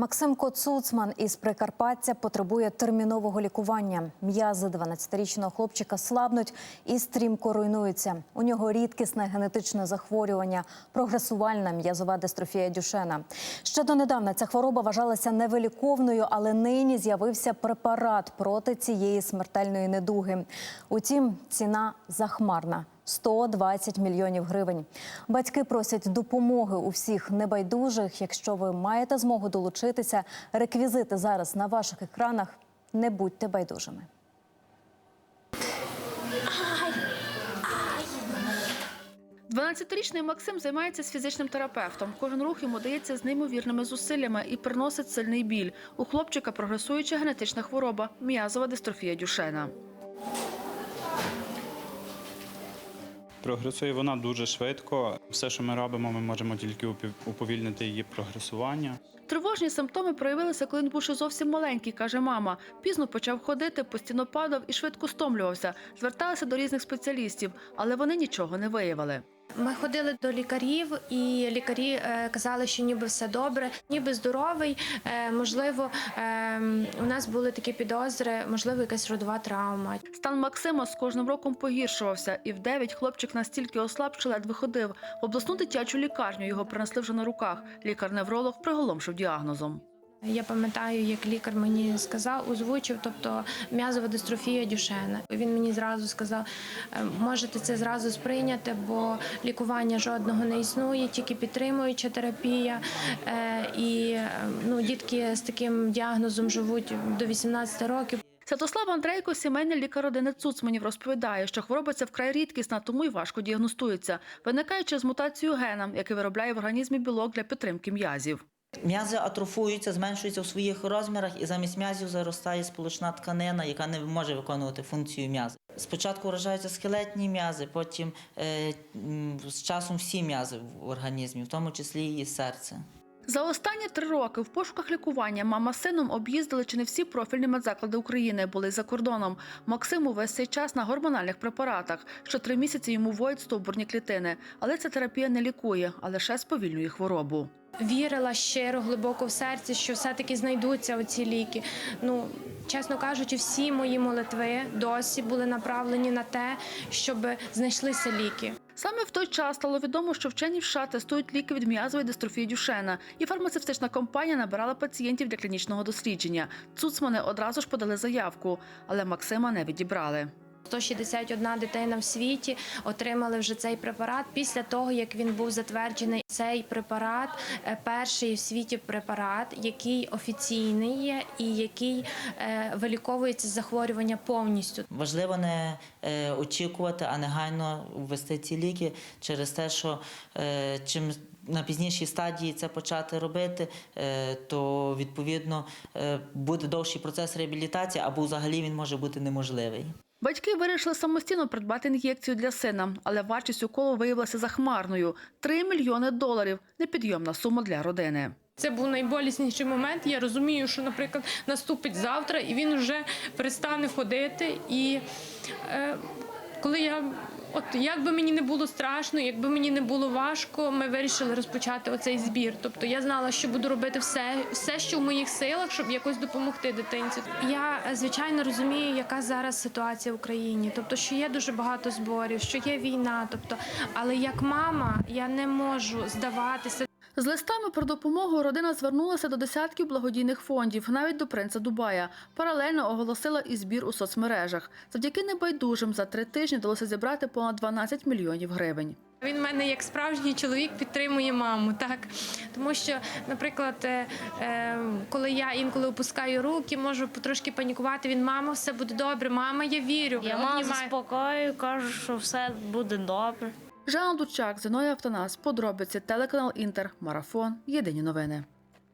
Максим Коцуцман із Прикарпаття потребує термінового лікування. М'язи 12-річного хлопчика слабнуть і стрімко руйнуються. У нього рідкісне генетичне захворювання, прогресувальна м'язова дистрофія Дюшена. Ще донедавна ця хвороба вважалася невиліковною, але нині з'явився препарат проти цієї смертельної недуги. Утім, ціна захмарна. 120 мільйонів гривень. Батьки просять допомоги у всіх небайдужих. Якщо ви маєте змогу долучитися, реквізити зараз на ваших екранах. Не будьте байдужими. 12-річний Максим займається з фізичним терапевтом. Кожен рух йому дається з неймовірними зусиллями і приносить сильний біль. У хлопчика прогресуюча генетична хвороба м'язова дистрофія Дюшена. Прогресує вона дуже швидко. Все, що ми робимо, ми можемо тільки уповільнити її прогресування. Тривожні симптоми проявилися, коли він був ще зовсім маленький, каже мама. Пізно почав ходити, постійно падав і швидко стомлювався. Зверталися до різних спеціалістів, але вони нічого не виявили. Ми ходили до лікарів, і лікарі е, казали, що ніби все добре, ніби здоровий. Е, можливо, е, у нас були такі підозри, можливо, якась родова травма. Стан Максима з кожним роком погіршувався, і в 9 хлопчик настільки ослаб, що ледве ходив. В обласну дитячу лікарню його принесли вже на руках. Лікар-невролог приголомшив діагнозом. Я пам'ятаю, як лікар мені сказав, озвучив, тобто м'язова дистрофія Дюшена. Він мені зразу сказав, «Е, можете це зразу сприйняти, бо лікування жодного не існує, тільки підтримуюча терапія. Е, І е, ну, дітки з таким діагнозом живуть до 18 років. Святослав Андрейко, сімейний лікар родини Цуцманів, розповідає, що хвороба ця вкрай рідкісна, тому й важко діагностується. Виникає через мутацію гена, який виробляє в організмі білок для підтримки м'язів. М'язи атрофуються, зменшуються у своїх розмірах, і замість м'язів заростає сполучна тканина, яка не може виконувати функцію м'язів. Спочатку вражаються скелетні м'язи, потім е, з часом всі м'язи в організмі, в тому числі і серце. За останні три роки в пошуках лікування мама з сином об'їздили чи не всі профільні медзаклади України, були за кордоном. Максим увесь цей час на гормональних препаратах. Що три місяці йому вводять стовбурні клітини. Але ця терапія не лікує, а лише сповільнює хворобу. Вірила щиро, глибоко в серці, що все-таки знайдуться оці ліки. Ну, чесно кажучи, всі мої молитви досі були направлені на те, щоб знайшлися ліки. Саме в той час стало відомо, що вчені в США тестують ліки від м'язової дистрофії Дюшена, і фармацевтична компанія набирала пацієнтів для клінічного дослідження. Цуцмани одразу ж подали заявку, але Максима не відібрали. 161 дитина в світі отримали вже цей препарат після того, як він був затверджений. Цей препарат е, перший в світі препарат, який офіційний є і який е, виліковується захворювання повністю. Важливо не е, очікувати, а негайно ввести ці ліки через те, що чим на пізнішій стадії це почати робити, то відповідно буде довший процес реабілітації або взагалі він може бути неможливий. Батьки вирішили самостійно придбати ін'єкцію для сина, але вартість уколу виявилася захмарною 3 мільйони доларів непідйомна сума для родини. Це був найболісніший момент. Я розумію, що, наприклад, наступить завтра, і він вже перестане ходити. І е, коли я, от як би мені не було страшно, якби мені не було важко, ми вирішили розпочати оцей збір. Тобто я знала, що буду робити все, все, що в моїх силах, щоб якось допомогти дитинці. Я звичайно розумію, яка зараз ситуація в Україні. Тобто, що є дуже багато зборів, що є війна. Тобто, але як мама я не можу здаватися. З листами про допомогу родина звернулася до десятків благодійних фондів, навіть до принца Дубая. Паралельно оголосила і збір у соцмережах. Завдяки небайдужим за три тижні вдалося зібрати понад 12 мільйонів гривень. Він в мене як справжній чоловік підтримує маму, так тому що, наприклад, е, е, коли я інколи опускаю руки, можу потрошки панікувати. Він мама, все буде добре. Мама, я вірю. Я маму обнімаю. кажу, що все буде добре. Жанна Дучак, Зиноя Автонас, подробиці, телеканал Інтер, Марафон, Єдині новини.